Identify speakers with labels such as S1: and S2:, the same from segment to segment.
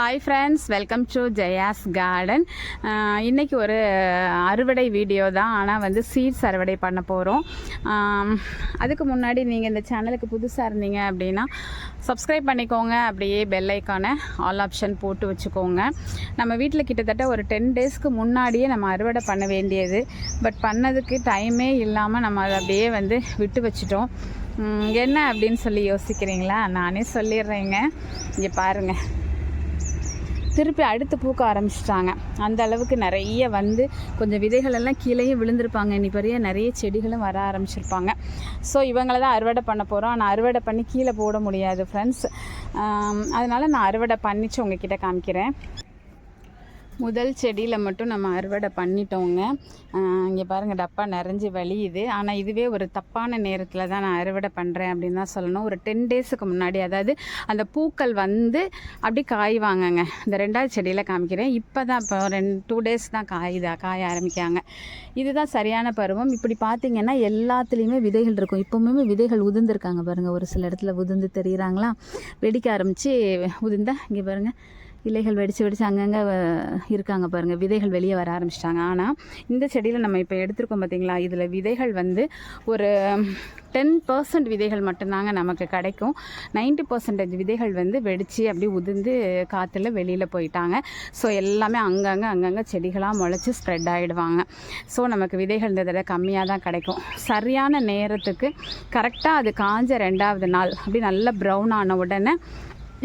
S1: Hi friends welcome to Jaya's garden இன்றைக்கி ஒரு அறுவடை வீடியோ தான். ஆனால் வந்து சீட்ஸ் அறுவடை பண்ண போகிறோம் அதுக்கு முன்னாடி நீங்கள் இந்த சேனலுக்கு புதுசாக இருந்தீங்க அப்படின்னா சப்ஸ்கிரைப் பண்ணிக்கோங்க. அப்படியே பெல் ஐக்கானை ஆல் ஆப்ஷன் போட்டு வச்சுக்கோங்க. நம்ம வீட்டில் கிட்டத்தட்ட ஒரு டென் டேஸ்க்கு முன்னாடியே நம்ம அறுவடை பண்ண வேண்டியது. பட் பண்ணதுக்கு டைமே இல்லாமல் நம்ம அதை அப்படியே வந்து விட்டு வச்சிட்டோம். என்ன அப்படின்னு சொல்லி யோசிக்கிறீங்களா? நானே சொல்லிடுறேங்க. இங்கே பாருங்கள் திருப்பி அடுத்து பூக்க ஆரம்பிச்சிட்டாங்க. அந்த அளவுக்கு நிறைய வந்து கொஞ்சம் விதைகள் எல்லாம் கீழேயும் விழுந்திருப்பாங்க. இனி பெரிய நிறைய செடிகளும் வர ஆரம்பிச்சிருப்பாங்க. ஸோ இவங்களை தான் அறுவடை பண்ண போகிறோம் ஆனால் அறுவடை பண்ணி கீழே போட முடியாது ஃப்ரெண்ட்ஸ் அதனால் நான் அறுவடை பண்ணிச்சு உங்ககிட்ட காமிக்கிறேன். முதல் செடியில் மட்டும் நம்ம அறுவடை பண்ணிட்டோங்க. இங்கே பாருங்கள் டப்பா நிறைஞ்சு வலியுது ஆனால் இதுவே ஒரு தப்பான நேரத்தில் தான் நான் அறுவடை பண்ணுறேன் அப்படின்னு தான் சொல்லணும். ஒரு டென் டேஸுக்கு முன்னாடி அதாவது அந்த பூக்கள் வந்து அப்படி காய்வாங்கங்க. இந்த ரெண்டாவது செடியில் காமிக்கிறேன். இப்போ தான் இப்போ ரெண்டு டூ டேஸ் தான் காயுதா காய ஆரம்பிக்காங்க இதுதான் சரியான பருவம். இப்படி பார்த்தீங்கன்னா எல்லாத்துலேயுமே விதைகள் இருக்கும். இப்போவுமே விதைகள் உதிர்ந்துருக்காங்க பாருங்கள் ஒரு சில இடத்துல உதிர்ந்து தெரியுறாங்களா? வெடிக்க ஆரம்பித்து உதிர்ந்தா இங்கே பாருங்கள் இலைகள் வெடித்து வெடித்து அங்கங்கே இருக்காங்க பாருங்கள் விதைகள் வெளியே வர ஆரம்பிச்சிட்டாங்க. ஆனால் இந்த செடியில் நம்ம இப்போ எடுத்திருக்கோம் பார்த்தீங்களா இதில் விதைகள் வந்து ஒரு டென் பர்சன்ட் விதைகள் மட்டும்தாங்க நமக்கு கிடைக்கும். 90% பர்சன்டேஜ் விதைகள் வந்து வெடித்து அப்படி உதிர்ந்து காற்றுல வெளியில் போயிட்டாங்க. ஸோ எல்லாமே அங்கங்கே அங்கங்கே செடிகளாக முளைச்சி ஸ்ப்ரெட் ஆகிடுவாங்க ஸோ நமக்கு விதைகள் இந்த தடவை கம்மியாக தான் கிடைக்கும். சரியான நேரத்துக்கு கரெக்டாக அது காஞ்ச ரெண்டாவது நாள் அப்படி நல்லா ப்ரௌன் ஆன உடனே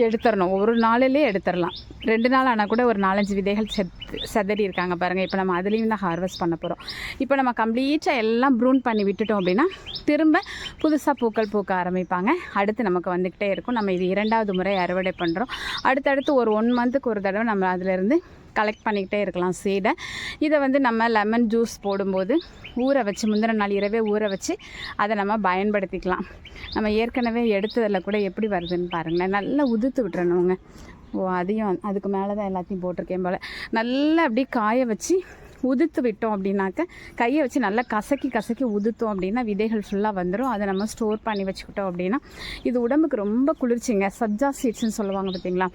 S1: எடுத்துடணும் ஒரு நாளிலே எடுத்துடலாம் ரெண்டு நாள் ஆனால் கூட ஒரு நாலஞ்சு விதைகள் செத்து செதறி இருக்காங்க பாருங்கள் இப்போ நம்ம அதுலேயும் தான் ஹார்வெஸ்ட் பண்ண போகிறோம் இப்போ நம்ம கம்ப்ளீட்டாக எல்லாம் ப்ரூன் பண்ணி விட்டுட்டோம் அப்படின்னா திரும்ப புதுசாக பூக்கள் பூக்க ஆரம்பிப்பாங்க. அடுத்து நமக்கு வந்துக்கிட்டே இருக்கும். நம்ம இது இரண்டாவது முறை அறுவடை பண்ணுறோம் அடுத்தடுத்து ஒரு ஒன் மந்த்துக்கு ஒரு தடவை நம்ம அதிலேருந்து கலெக்ட் பண்ணிக்கிட்டே இருக்கலாம் சீடை இதை வந்து நம்ம லெமன் ஜூஸ் போடும்போது ஊற வச்சு முந்தின நாள் இரவே ஊற வச்சு அதை நம்ம பயன்படுத்திக்கலாம். நம்ம ஏற்கனவே எடுத்ததில் கூட எப்படி வருதுன்னு பாருங்களேன். நல்லா உதுத்து விட்டுறணுங்க. ஓ அதையும் அதுக்கு மேலே தான் எல்லாத்தையும் போட்டிருக்கேன் போல். நல்லா அப்படியே காய வச்சு உதுத்து விட்டோம் அப்படின்னாக்க கையை வச்சு நல்லா கசக்கி கசக்கி உதுத்தோம் அப்படின்னா விதைகள் ஃபுல்லாக வந்துடும் அதை நம்ம ஸ்டோர் பண்ணி வச்சுக்கிட்டோம் அப்படின்னா இது உடம்புக்கு ரொம்ப குளிர்ச்சிங்க. சப்ஜா சீட்ஸ்னு சொல்லுவாங்க பார்த்தீங்களா?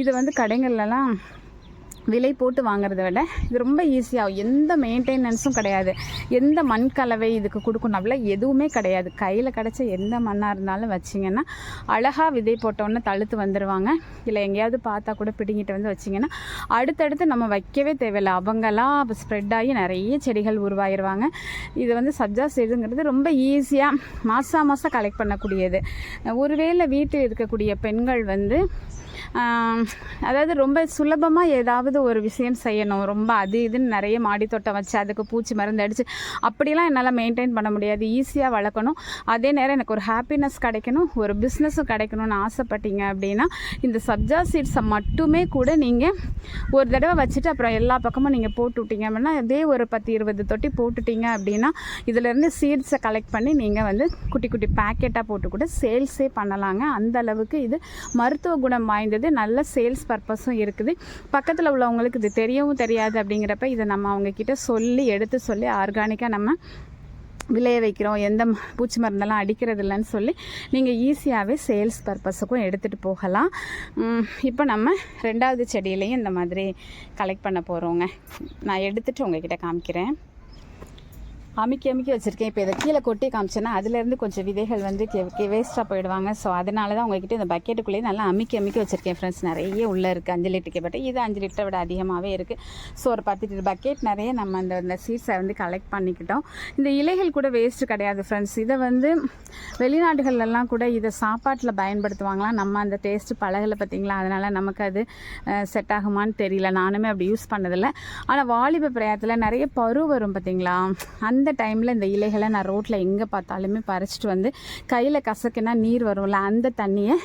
S1: இது வந்து கடைகள்லலாம் விலை போட்டு வாங்குறத விட இது ரொம்ப ஈஸியாக எந்த மெயின்டெனன்ஸும் கிடையாது. எந்த மண் கலவை இதுக்கு கொடுக்கணும்ல எதுவுமே கிடையாது. கையில் கிடச்ச எந்த மண்ணாக இருந்தாலும் வச்சிங்கன்னா அழகாக விதை போட்டோன்னே தழுத்து வந்துடுவாங்க இல்லை எங்கேயாவது பார்த்தா கூட பிடுங்கிட்டு வந்து வச்சிங்கன்னா அடுத்தடுத்து நம்ம வைக்கவே தேவையில்லை. அவங்களாம் ஸ்ப்ரெட் ஆகி நிறைய செடிகள் உருவாயிருவாங்க. இது வந்து சப்ஜா செய்துங்கிறது ரொம்ப ஈஸியாக மாதம் மாதம் கலெக்ட் பண்ணக்கூடியது. ஒருவேளை வீட்டில் இருக்கக்கூடிய பெண்கள் வந்து அதாவது ரொம்ப சுலபமாக ஏதாவது ஒரு விஷயம் செய்யணும். ரொம்ப அது இதுன்னு நிறைய மாடித்தோட்டம் வச்சு அதுக்கு பூச்சி மருந்து அடித்து அப்படிலாம் என்னால் மெயின்டைன் பண்ண முடியாது. ஈஸியாக வளர்க்கணும். அதே நேரம் எனக்கு ஒரு ஹாப்பினஸ் கிடைக்கணும். ஒரு பிஸ்னஸும் கிடைக்கணும்னு ஆசைப்பட்டீங்க அப்படின்னா இந்த சப்ஜா சீட்ஸை மட்டுமே கூட நீங்கள் ஒரு தடவை வச்சுட்டு அப்புறம் எல்லா பக்கமும் நீங்கள் போட்டு விட்டீங்க அப்படின்னா அதே ஒரு பத்து இருபது தொட்டி போட்டுட்டீங்க அப்படின்னா இதிலேருந்து சீட்ஸை கலெக்ட் பண்ணி நீங்கள் வந்து குட்டி குட்டி பேக்கெட்டாக போட்டு கூட சேல்ஸே பண்ணலாங்க. அந்த அளவுக்கு இது மருத்துவ குணம் வாய்ந்தது. நல்ல சேல்ஸ் பர்பஸும் இருக்குது. பக்கத்தில் உள்ள அவங்களுக்கு இது தெரியவும் தெரியாது அப்படிங்கிறப்ப இதை நம்ம அவங்கக்கிட்ட சொல்லி எடுத்து சொல்லி ஆர்கானிக்காக நம்ம விளைய வைக்கிறோம். எந்த பூச்சி மருந்தெல்லாம் அடிக்கிறது இல்லைன்னு சொல்லி நீங்கள் ஈஸியாகவே சேல்ஸ் பர்பஸுக்கும் எடுத்துகிட்டு போகலாம். இப்போ நம்ம ரெண்டாவது செடியிலையும் இந்த மாதிரி கலெக்ட் பண்ண போகிறோங்க நான் எடுத்துகிட்டு உங்ககிட்ட காமிக்கிறேன். அமுக்கி அமுக்கி வச்சுருக்கேன். இப்போ இதை கீழே கொட்டி காமிச்சேன்னா அதுலேருந்து கொஞ்சம் விதைகள் வந்து வேஸ்ட்டாக போயிடுவாங்க. ஸோ அதனால தான் உங்ககிட்ட இந்த பக்கெட்டுக்குள்ளேயே நல்லா அமுக்கி அமுக்கி வச்சுருக்கேன் ஃப்ரெண்ட்ஸ் நிறைய உள்ளே இருக்குது அஞ்சு லிட்டர் பட் இது அஞ்சு லிட்டரை விட அதிகமாகவே இருக்குது ஸோ ஒரு பத்து லிட்டர் பக்கெட் நிறைய நம்ம அந்த இந்த சீட்ஸை வந்து கலெக்ட் பண்ணிக்கிட்டோம். இந்த இலைகள் கூட வேஸ்ட்டு கிடையாது ஃப்ரெண்ட்ஸ் இதை வந்து வெளிநாடுகள்லாம் கூட இதை சாப்பாட்டில் பயன்படுத்துவாங்களாம். நம்ம அந்த டேஸ்ட்டு பழகலை பார்த்தீங்களா அதனால் நமக்கு அது செட் ஆகுமான்னு தெரியல. நானுமே அப்படி யூஸ் பண்ணதில்லை. ஆனால் வாலிப பிரயாத்தில் நிறைய பரு வரும் பார்த்தீங்களா அந்த டைமில் இந்த இலைகளை நான் ரோட்டில் எங்கே பார்த்தாலுமே பறிச்சிட்டு வந்து கையில் கசக்குனா நீர் வரும்ல அந்த தண்ணியை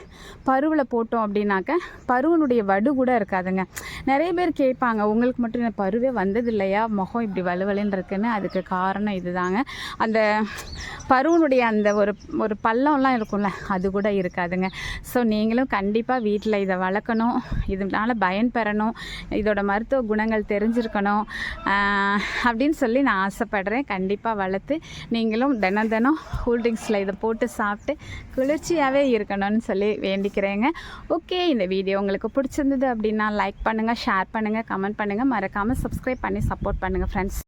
S1: பருவில் போட்டோம் அப்படின்னாக்க பருவனுடைய வடு கூட இருக்காதுங்க. நிறைய பேர் கேட்பாங்க உங்களுக்கு மட்டும் இந்த பருவே வந்தது இல்லையா முகம் இப்படி வலுவலுன்னு இருக்குன்னு. அதுக்கு காரணம் இதுதாங்க. அந்த பருவனுடைய அந்த ஒரு ஒரு பள்ளம்லாம் இருக்கும்ல அது கூட இருக்காதுங்க. ஸோ நீங்களும் கண்டிப்பாக வீட்டில் இதை வளர்க்கணும். இதனால் பயன்பெறணும் இதோட மருத்துவ குணங்கள் தெரிஞ்சிருக்கணும். அப்படின்னு சொல்லி நான் ஆசைப்படுறேன். கண்டிப்பாக கண்டிப்பாக வளர்த்து நீங்களும் தினம் தினம் கூல்ட்ரிங்க்ஸில் இதை போட்டு சாப்பிட்டு குளிர்ச்சியாகவே இருக்கணும்னு சொல்லி வேண்டிக்கிறேங்க. ஓகே இந்த வீடியோ உங்களுக்கு பிடிச்சிருந்தது அப்படின்னா லைக் பண்ணுங்கள் ஷேர் பண்ணுங்கள் கமெண்ட் பண்ணுங்கள் மறக்காமல் சப்ஸ்கிரைப் பண்ணி சப்போர்ட் பண்ணுங்கள் ஃப்ரெண்ட்ஸ்